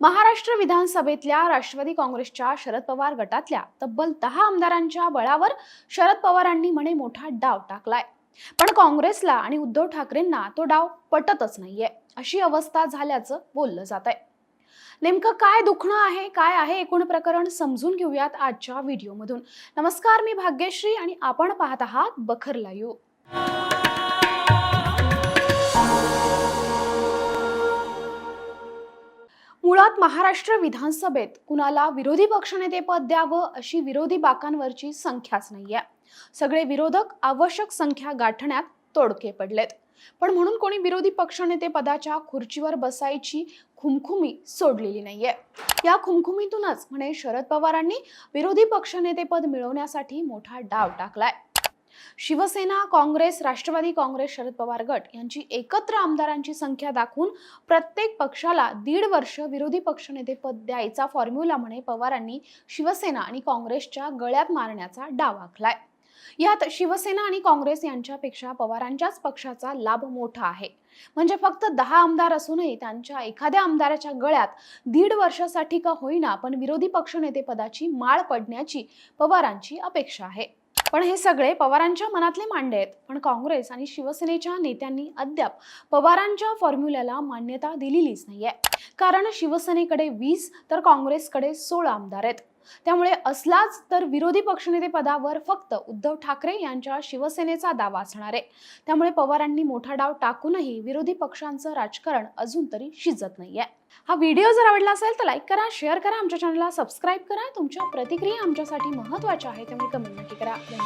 महाराष्ट्र विधानसभेतल्या राष्ट्रवादी काँग्रेसच्या शरद पवार गटातल्या तब्बल दहा आमदारांच्या बळावर शरद पवारांनी म्हणे मोठा डाव टाकलाय. पण काँग्रेसला आणि उद्धव ठाकरेंना तो डाव पटतच नाहीये अशी अवस्था झाल्याचं बोललं जात आहे नेमकं काय दुखणं आहे काय आहे एकूण प्रकरण समजून घेऊयात आजच्या व्हिडिओमधून. नमस्कार मी भाग्यश्री आणि आपण पाहत आहात बखर लायू मुळात महाराष्ट्र विधानसभेत कुणाला विरोधी पक्षनेतेपद द्यावं अशी विरोधी बाकांवरची संख्याच नाहीये. सगळे विरोधक आवश्यक संख्या गाठण्यात तोडके पडलेत. पण म्हणून कोणी विरोधी पक्षनेते पदाच्या खुर्चीवर बसायची खुमखुमी सोडलेली नाहीये. या खुमखुमीतूनच म्हणे शरद पवारांनी विरोधी पक्षनेतेपद मिळवण्यासाठी मोठा डाव टाकलाय. शिवसेना काँग्रेस राष्ट्रवादी काँग्रेस शरद पवार गट यांची एकत्र आमदारांची संख्या दाखवून प्रत्येक पक्षाला दीड वर्ष विरोधी पक्षनेतेपद द्यायचा फॉर्म्युला म्हणे पवारांनी शिवसेना आणि काँग्रेसच्या गळ्यात मारण्याचा डाव आखलाय. यात शिवसेना आणि काँग्रेस यांच्यापेक्षा पवारांच्याच पक्षाचा लाभ मोठा आहे. म्हणजे फक्त दहा आमदार असूनही त्यांच्या एखाद्या आमदाराच्या गळ्यात दीड वर्षासाठी का होईना पण विरोधी पक्षनेतेपदाची माळ पडण्याची पवारांची अपेक्षा आहे. पण हे सगळे पवारांच्या मनातले मांडे आहेत. पण काँग्रेस आणि शिवसेनेच्या नेत्यांनी अद्याप पवारांच्या फॉर्म्युल्याला मान्यता दिलेलीच नाहीये. कारण शिवसेनेकडे वीस तर काँग्रेसकडे सोळा आमदार आहेत. त्यामुळे असलाच तर विरोधी पक्षनेते पदावर फक्त उद्धव ठाकरे यांच्या शिवसेनेचा दावा असणार आहे. त्यामुळे पवारांनी मोठा डाव टाकूनही विरोधी पक्षांचं राजकारण अजून तरी शिजत नाहीये. हा व्हिडिओ जर आवडला असेल तर लाईक करा शेअर करा आमच्या चॅनलला सबस्क्राईब करा. तुमच्या प्रतिक्रिया आमच्यासाठी महत्त्वाच्या आहेत त्यामुळे कमेंट नक्की करा. धन्यवाद.